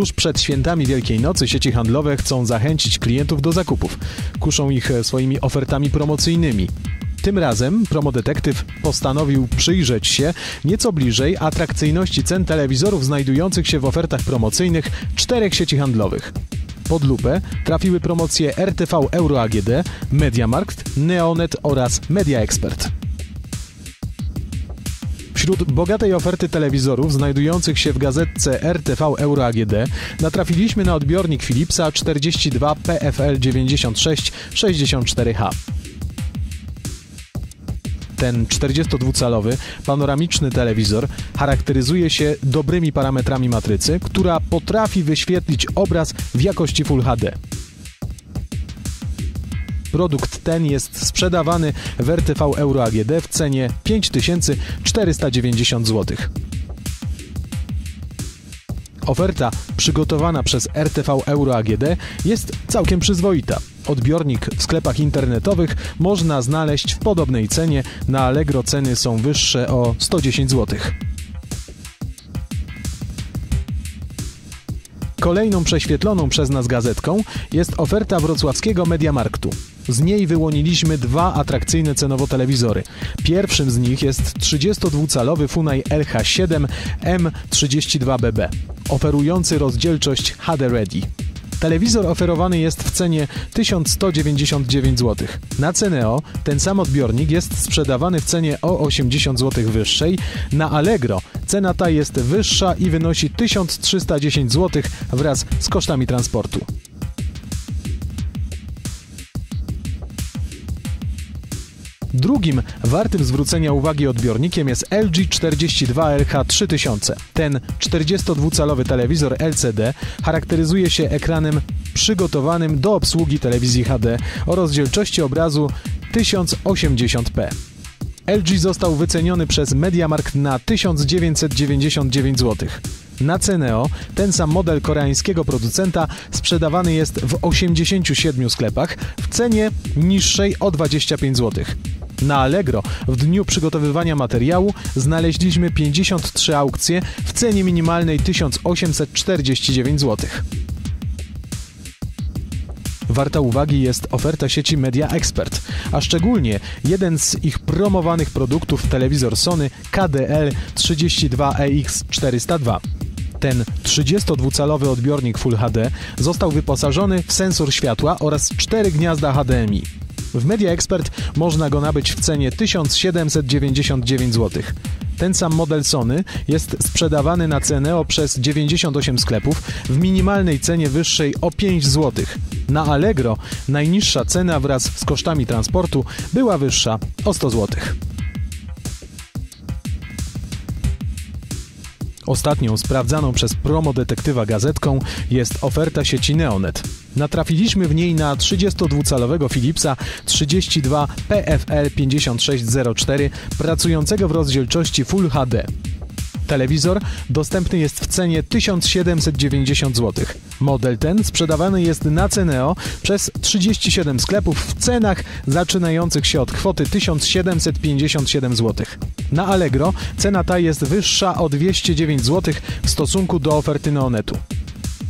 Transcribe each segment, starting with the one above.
Tuż przed świętami Wielkiej Nocy sieci handlowe chcą zachęcić klientów do zakupów. Kuszą ich e, swoimi ofertami promocyjnymi. Tym razem Promodetektyw postanowił przyjrzeć się nieco bliżej atrakcyjności cen telewizorów znajdujących się w ofertach promocyjnych czterech sieci handlowych. Pod lupę trafiły promocje RTV Euro AGD, Mediamarkt, Neonet oraz Media Expert. Wśród bogatej oferty telewizorów znajdujących się w gazetce RTV Euro AGD natrafiliśmy na odbiornik Philipsa 42 PFL 96 64H. Ten 42-calowy panoramiczny telewizor charakteryzuje się dobrymi parametrami matrycy, która potrafi wyświetlić obraz w jakości Full HD. Produkt ten jest sprzedawany w RTV Euro AGD w cenie 5490 zł. Oferta przygotowana przez RTV Euro AGD jest całkiem przyzwoita. Odbiornik w sklepach internetowych można znaleźć w podobnej cenie, na Allegro ceny są wyższe o 110 zł. Kolejną prześwietloną przez nas gazetką jest oferta wrocławskiego Mediamarktu. Z niej wyłoniliśmy dwa atrakcyjne cenowo telewizory. Pierwszym z nich jest 32-calowy Funai LH7 M32BB, oferujący rozdzielczość HD Ready. Telewizor oferowany jest w cenie 1199 zł. Na Ceneo ten sam odbiornik jest sprzedawany w cenie o 80 zł wyższej. Na Allegro cena ta jest wyższa i wynosi 1310 zł wraz z kosztami transportu. Drugim wartym zwrócenia uwagi odbiornikiem jest LG 42LH 3000. Ten 42-calowy telewizor LCD charakteryzuje się ekranem przygotowanym do obsługi telewizji HD o rozdzielczości obrazu 1080p. LG został wyceniony przez MediaMarkt na 1999 zł. Na Ceneo ten sam model koreańskiego producenta sprzedawany jest w 87 sklepach w cenie niższej o 25 zł. Na Allegro w dniu przygotowywania materiału znaleźliśmy 53 aukcje w cenie minimalnej 1849 zł. Warta uwagi jest oferta sieci Media Expert, a szczególnie jeden z ich promowanych produktów telewizor Sony KDL 32EX402. Ten 32-calowy odbiornik Full HD został wyposażony w sensor światła oraz cztery gniazda HDMI. W Media Expert można go nabyć w cenie 1799 zł. Ten sam model Sony jest sprzedawany na Ceneo przez 98 sklepów w minimalnej cenie wyższej o 5 zł. Na Allegro najniższa cena wraz z kosztami transportu była wyższa o 100 zł. Ostatnią sprawdzaną przez promodetektywa gazetką jest oferta sieci Neonet. Natrafiliśmy w niej na 32-calowego Philipsa 32 PFL 5604 pracującego w rozdzielczości Full HD. Telewizor dostępny jest w cenie 1790 zł. Model ten sprzedawany jest na Ceneo przez 37 sklepów w cenach zaczynających się od kwoty 1757 zł. Na Allegro cena ta jest wyższa o 209 zł w stosunku do oferty Neonetu.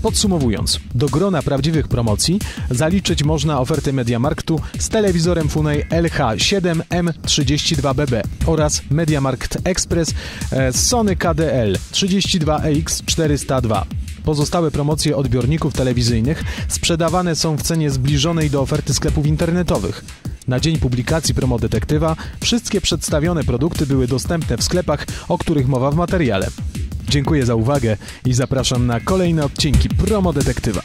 Podsumowując, do grona prawdziwych promocji zaliczyć można ofertę Mediamarktu z telewizorem Funai LH7M32BB oraz Mediamarkt Express e, z Sony KDL 32EX402. Pozostałe promocje odbiorników telewizyjnych sprzedawane są w cenie zbliżonej do oferty sklepów internetowych. Na dzień publikacji Promodetektywa wszystkie przedstawione produkty były dostępne w sklepach, o których mowa w materiale. Dziękuję za uwagę i zapraszam na kolejne odcinki Promo Detektywa.